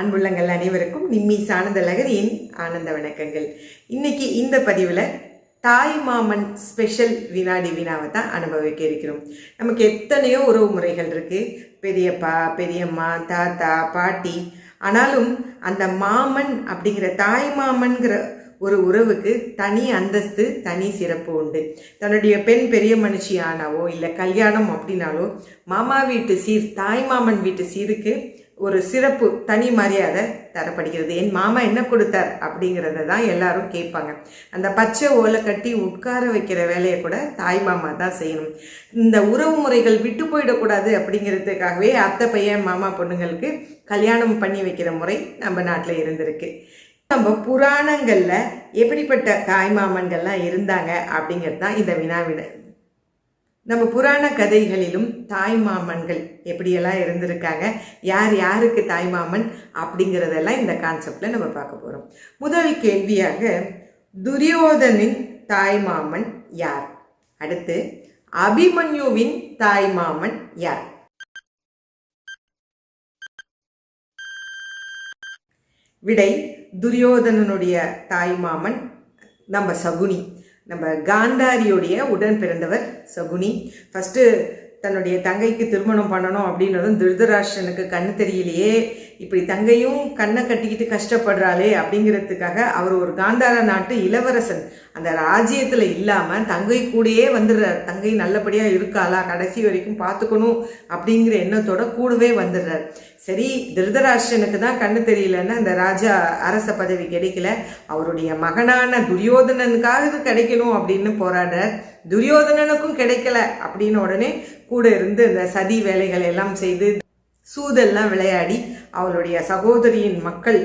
அன்புள்ளங்கள் அனைவருக்கும் நிம்மி சானந்த லகரியின் ஆனந்த வணக்கங்கள். இன்னைக்கு இந்த பதிவில் தாய் மாமன் ஸ்பெஷல் வினாடி வினாவை தான் அனுபவிக்க இருக்கிறோம். நமக்கு எத்தனையோ உறவு முறைகள் இருக்குது பெரியப்பா பெரியம்மா தாத்தா பாட்டி. ஆனாலும் அந்த மாமன் அப்படிங்கிற தாய் மாமன்கிற ஒரு உறவுக்கு தனி அந்தஸ்து தனி சிறப்பு உண்டு. தன்னுடைய பெண் பெரிய மனுஷி ஆனாவோ இல்லை கல்யாணம் அப்படின்னாலோ மாமா வீட்டு சீர் தாய் மாமன் வீட்டு சீருக்கு ஒரு சிறப்பு தனி மரியாதை தரப்படுகிறது என் மாமா என்ன கொடுத்தார் அப்படிங்கிறத தான் எல்லாரும் கேட்பாங்க. அந்த பச்சை ஓலை கட்டி உட்கார வைக்கிற வேலையை கூட தாய் மாமா தான் செய்யணும். இந்த உறவு முறைகள் விட்டு போயிடக்கூடாது அப்படிங்கிறதுக்காகவே அத்தை பையன் மாமா பொண்ணுங்களுக்கு கல்யாணம் பண்ணி வைக்கிற முறை நம்ம நாட்டில் இருந்திருக்கு. நம்ம புராணங்களில் எப்படிப்பட்ட தாய்மாமன்கள்லாம் இருந்தாங்க அப்படிங்கிறது தான் இந்த வினாவின நம்ம புராண கதைகளிலும் தாய்மாமன்கள் எப்படியெல்லாம் இருந்திருக்காங்க யார் யாருக்கு தாய்மாமன் அப்படிங்கிறதெல்லாம் இந்த கான்செப்டில் நம்ம பார்க்க போகிறோம் முதல் கேள்வியாக துரியோதனின் தாய்மாமன் யார்? அடுத்து அபிமன்யுவின் தாய்மாமன் யார்? விடை துரியோதனனுடைய தாய்மாமன் நம்ம சகுனி. நம்ம காந்தாரியுடைய உடன் பிறந்தவர் சகுனி. ஃபஸ்ட்டு தன்னுடைய தங்கைக்கு திருமணம் பண்ணணும் அப்படின்றதும் திருதராஷ்டனுக்கு கண்ணு தெரியலையே. இப்படி தங்கையும் கண்ணை கட்டிக்கிட்டு கஷ்டப்படுறாளே அப்படிங்கிறதுக்காக அவர் ஒரு காந்தார நாட்டு இளவரசன். அந்த ராஜ்யத்தில் இல்லாமல் தங்கை கூடயே வந்துடுறார். தங்கை நல்லபடியாக இருக்காளா? கடைசி வரைக்கும் பார்த்துக்கணும் அப்படிங்கிற எண்ணத்தோட கூடவே வந்துடுறார். சரி திருதராஷ்டனுக்கு தான் கண்ணு தெரியலன்னு அந்த ராஜா அரச பதவி கிடைக்கல. அவருடைய மகனான துரியோதனனுக்காக இது கிடைக்கணும் அப்படின்னு போராடுறார். துரியோதனனுக்கும் கிடைக்கல அப்படின்னு உடனே கூட இருந்து இந்த சதி வேலைகள் எல்லாம் செய்து சூதெல்லாம் விளையாடி அவளுடைய சகோதரியின் மக்கள்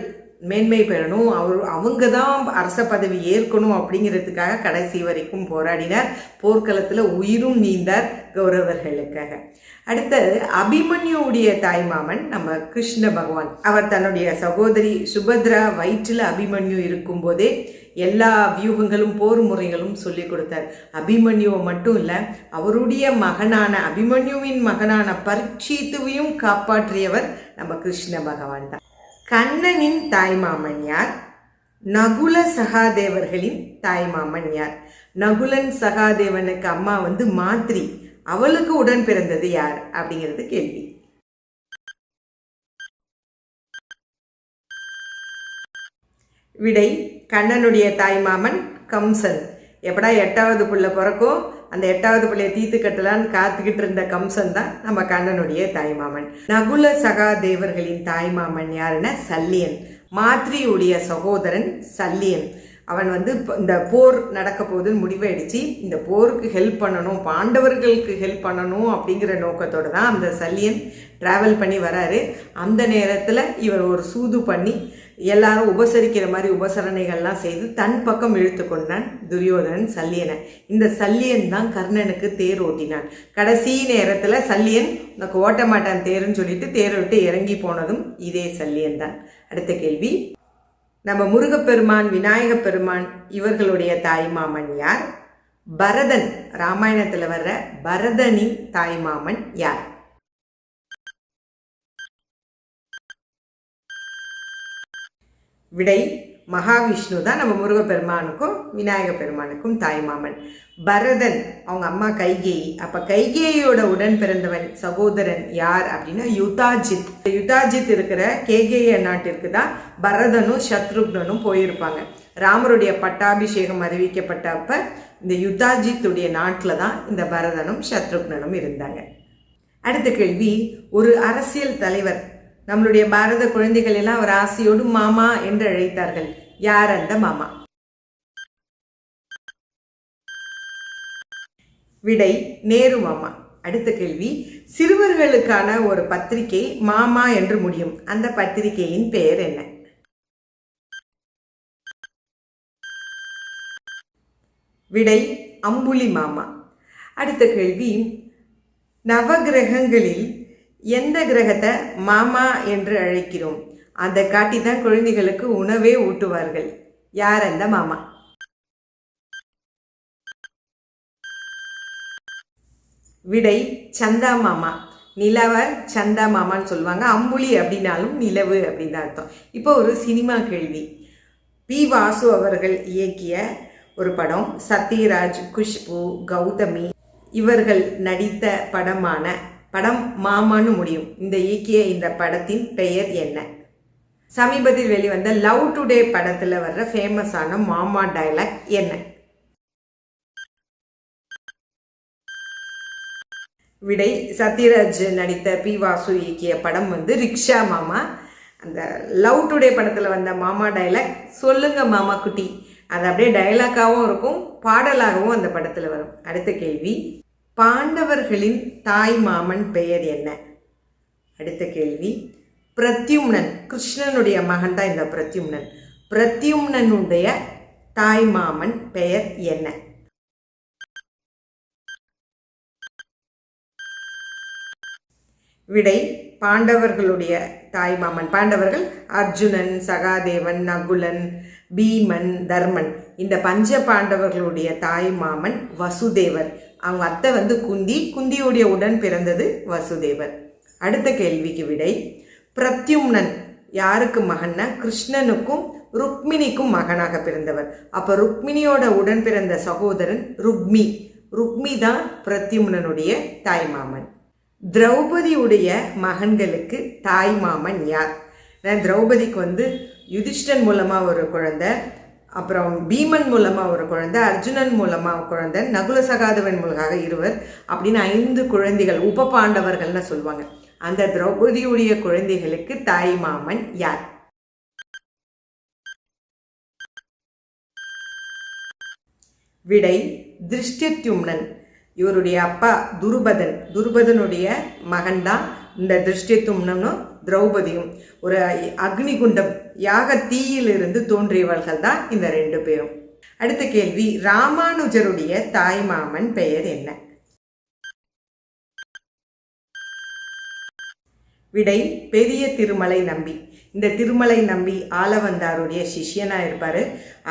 மேன்மை பெறணும். அவர் அவங்க தான் அரச பதவி ஏற்கணும் அப்படிங்கிறதுக்காக கடைசி வரைக்கும் போராடினார். போர்க்களத்தில் உயிரும் நீந்தார் கௌரவர்களுக்காக. அடுத்தது அபிமன்யுடைய தாய்மாமன் நம்ம கிருஷ்ண பகவான். அவர் தன்னுடைய சகோதரி சுபத்ரா வயிற்றில் அபிமன்யு இருக்கும்போதே எல்லா வியூகங்களும் போர் முறைகளும் சொல்லிக் கொடுத்தார். அபிமன்யுவை மட்டும் இல்லை அவருடைய மகனான அபிமன்யுவின் மகனான பரீட்சித்துவையும் காப்பாற்றியவர் நம்ம கிருஷ்ண பகவான் தான். கண்ணனின் தாய்மாமன் யார்? நகுல சகாதேவர்களின் தாய்மாமன் யார்? நகுலன் சகாதேவனுக்கு அம்மா வந்து மாத்ரி. அவளுக்கு உடன் பிறந்தது யார்? அப்படிங்கிறது கேள்வி. விடை கண்ணனுடைய தாய்மாமன் கம்சன். எப்படா எட்டாவது பிள்ளை பிறக்கும் அந்த எட்டாவது பிள்ளைய தீத்து கட்டலான்னு காத்துக்கிட்டு இருந்த கம்சன் தான் நம்ம கண்ணனுடைய தாய்மாமன் நகுல சகாதேவர்களின் தாய்மாமன் யாருன்னா சல்லியன். மாத்ரியுடைய சகோதரன் சல்லியன். அவன் வந்து இந்த போர் நடக்க போகுதுன்னு முடிவெடுத்து இந்த போருக்கு ஹெல்ப் பண்ணணும் பாண்டவர்களுக்கு ஹெல்ப் பண்ணணும் அப்படிங்கிற நோக்கத்தோடு தான் அந்த சல்லியன் ட்ராவல் பண்ணி வராரு. அந்த நேரத்தில் இவர் ஒரு சூது பண்ணி எல்லாரும் உபசரிக்கிற மாதிரி உபசரணைகள்லாம் செய்து தன் பக்கம் இழுத்து கொண்டான் துரியோதனன் சல்லியனை. இந்த சல்லியன் தான் கர்ணனுக்கு தேர் ஓட்டினான். கடைசி நேரத்தில் சல்லியன் உனக்கு ஓட்ட மாட்டான் தேருன்னு சொல்லிட்டு தேரை விட்டு இறங்கி போனதும் இதே சல்லியன் தான். அடுத்த கேள்வி நம்ம முருகப்பெருமான் விநாயகப் பெருமான் இவர்களுடைய தாய்மாமன் யார்? பரதன் ராமாயணத்தில் வர்ற பரதனின் தாய்மாமன் யார்? விடை மகாவிஷ்ணு தான் நம்ம முருகப்பெருமானுக்கும் விநாயக பெருமானுக்கும் தாய்மாமன். பரதன் அவங்க அம்மா கைகேயி. அப்போ கைகேயோட உடன் பிறந்தவன் சகோதரன் யார் அப்படின்னா யுதாஜித். யுதாஜித் இருக்கிற கேகேய நாட்டிற்கு தான் பரதனும் சத்ருக்னனும் போயிருப்பாங்க. ராமருடைய பட்டாபிஷேகம் அறிவிக்கப்பட்டப்ப இந்த யுதாஜித்துடைய நாட்டில் தான் இந்த பரதனும் சத்ருக்னனும் இருந்தாங்க. அடுத்த கேள்வி ஒரு அரசியல் தலைவர் நம்மளுடைய பாரத குழந்தைகள் எல்லாம் அவர் ஆசையோடு மாமா என்று அழைத்தார்கள். யார் அந்த மாமா? விடை நேரு மாமா. அடுத்த கேள்வி சிறுவர்களுக்கான ஒரு பத்திரிகை மாமா என்று முடியும். அந்த பத்திரிகையின் பெயர் என்ன? விடை அம்புலி மாமா. அடுத்த கேள்வி நவகிரகங்களில் எந்த கிரகத்தை மாமா என்று அழைக்கிறோம்? அதை காட்டி தான் குழந்தைகளுக்கு உணவே ஊட்டுவார்கள். யார் அந்த மாமா? விடை சந்தா மாமா. நிலவர் சந்தா மாமான்னு சொல்லுவாங்க. அம்புலி அப்படின்னாலும் நிலவு அப்படின்னு தான் அர்த்தம். இப்போ ஒரு சினிமா கேள்வி. பி வாசு அவர்கள் இயக்கிய ஒரு படம் சத்யராஜ் குஷ்பு கௌதமி இவர்கள் நடித்த படமான படம் மாமான்னு முடியும். இந்த இயக்கிய இந்த படத்தின் பெயர் என்ன? சமீபத்தில் வெளிவந்த லவ் டுடே படத்தில் வர்ற ஃபேமஸான மாமா டயலாக் என்ன? விடை சத்யராஜ் நடித்த பி வாசு இயக்கிய படம் வந்து ரிக்ஷா மாமா. அந்த லவ் டுடே படத்தில் வந்த மாமா டைலாக் சொல்லுங்க மாமா குட்டி. அது அப்படியே டைலாக்காகவும் இருக்கும் பாடலாகவும் அந்த படத்தில் வரும். அடுத்த கேள்வி. பாண்டவர்களின் தாய் மாமன் பெயர் என்ன? அடுத்த கேள்வி. பிரத்யும்னன். கிருஷ்ணனுடைய மகன் தான் இந்த பிரத்யும்னன். பிரத்யும்னனுடைய தாய் மாமன் பெயர் என்ன? விடை பாண்டவர்களுடைய தாய் மாமன். பாண்டவர்கள் அர்ஜுனன் சகாதேவன் நகுலன் பீமன் தர்மன். இந்த பஞ்ச பாண்டவர்களுடைய தாய் மாமன் வசுதேவர். அவங்க அத்தை வந்து குந்தி குந்தியுடைய உடன் பிறந்தது வசுதேவர் அடுத்த கேள்விக்கு விடை. பிரத்யும்னன் யாருக்கு மகன்னா? கிருஷ்ணனுக்கும் ருக்மிணிக்கும் மகனாக பிறந்தவர். அப்போ ருக்மிணியோட உடன் பிறந்த சகோதரன் ருக்மி. ருக்மி தான் பிரத்யும்னனுடைய தாய்மாமன். திரௌபதியுடைய மகன்களுக்கு தாய் மாமன் யார் திரௌபதிக்கு வந்து யுதிஷ்டன் மூலமாக ஒரு குழந்தை. அப்புறம் பீமன் மூலமாக ஒரு குழந்தை அர்ஜுனன் மூலமாக குழந்தை நகுல சகாதவன் மூலமாக இருவர் அப்படின்னு ஐந்து குழந்தைகள் உப பாண்டவர்கள்னு சொல்லுவாங்க. அந்த திரௌபதியுடைய குழந்தைகளுக்கு தாய் மாமன் யார்? விடை திருஷ்டத்யும்னன். இவருடைய அப்பா துருபதன். துருபதனுடைய மகன்தான் இந்த திருஷ்டித்தும்னம்னும் திரௌபதியும். ஒரு அக்னிகுண்டம் யாக தீயிலிருந்து தோன்றியவர்கள் தான் இந்த ரெண்டு பேரும். அடுத்த கேள்வி ராமானுஜருடைய தாய்மாமன் பெயர் என்ன? விடை பெரிய திருமலை நம்பி. இந்த திருமலை நம்பி ஆலவந்தாருடைய சிஷ்யனாக இருப்பார்.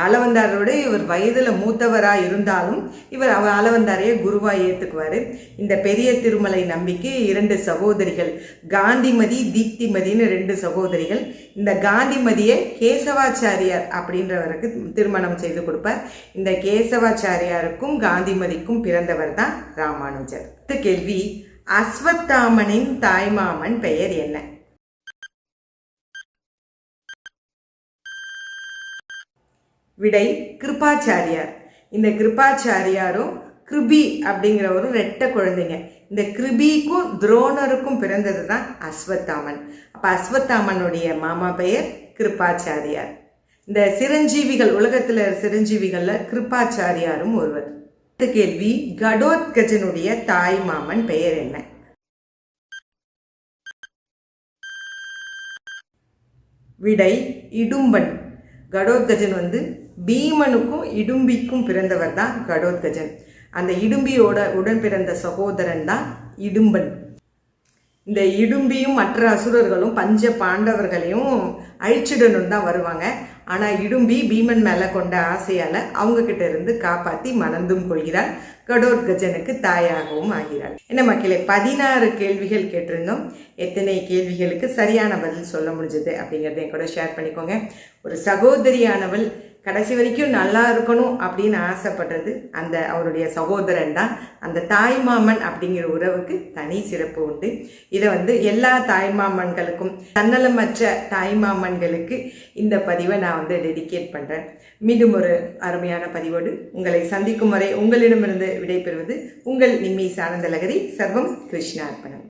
ஆலவந்தாரோட இவர் வயதில் மூத்தவராக இருந்தாலும் இவர் அவர் ஆலவந்தாரையே குருவாக ஏற்றுக்குவார் இந்த பெரிய திருமலை நம்பிக்கு இரண்டு சகோதரிகள் காந்திமதி தீப்திமதின்னு ரெண்டு சகோதரிகள். இந்த காந்திமதியை கேசவாச்சாரியார் அப்படின்றவருக்கு திருமணம் செய்து கொடுப்பார். இந்த கேசவாச்சாரியாருக்கும் காந்திமதிக்கும் பிறந்தவர் தான் ராமானுஜர். கேள்வி அஸ்வத்தாமனின் தாய்மாமன் பெயர் என்ன? விடை கிருபாச்சாரியார். இந்த கிருபாச்சாரியாரும் கிருபி அப்படிங்கிற ஒரு ரெட்ட குழந்தைங்க. இந்த கிருபிக்கும் துரோணருக்கும் பிறந்தது தான் அஸ்வத்தாமன். அப்போ அஸ்வத்தாமனுடைய மாமா பெயர் கிருபாச்சாரியார். இந்த சிரஞ்சீவிகள் உலகத்தில் சிரஞ்சீவிகளில் கிருபாச்சாரியாரும் ஒருவர். அடுத்த கேள்வி கடோத்கஜனுடைய தாய் மாமன் பெயர் என்ன? விடை இடும்பன். கடோத்கஜன் வந்து பீமனுக்கும் இடும்பிக்கும் பிறந்தவர் தான் கடோத்கஜன். அந்த இடும்பியோட உடன் பிறந்த சகோதரன் தான் இடும்பன். இந்த இடும்பியும் மற்ற அசுரர்களும் பஞ்ச பாண்டவர்களையும் அழிச்சிடணும் தான் வருவாங்க. ஆனால் இடும்பி பீமன் மேலே கொண்ட ஆசையால் அவங்கக்கிட்ட இருந்து காப்பாற்றி மணந்தும் கொள்கிறார் கடோர் கஜனுக்கு தாயாகவும் ஆகிறார் என்ன மக்களே பதினாறு கேள்விகள் கேட்டிருந்தோம். எத்தனை கேள்விகளுக்கு சரியான பதில் சொல்ல முடிஞ்சது அப்படிங்கிறதையும் கூட ஷேர் பண்ணிக்கோங்க. ஒரு சகோதரியானவள் கடைசி வரைக்கும் நல்லா இருக்கணும் அப்படின்னு ஆசைப்படுறது அந்த அவருடைய சகோதரன் தான். அந்த தாய்மாமன் அப்படிங்கிற உறவுக்கு தனி சிறப்பு உண்டு. இதை வந்து எல்லா தாய்மாமன்களுக்கும் தன்னலமற்ற தாய்மாமன்களுக்கு இந்த பதிவை நான் வந்து டெடிகேட் பண்ணுறேன் மீண்டும் ஒரு அருமையான பதிவோடு உங்களை சந்திக்கும் வரை உங்களிடமிருந்து விடைபெறுவது உங்கள் நிம்மி சானந்தலகரி சர்வம் கிருஷ்ணார்ப்பணம்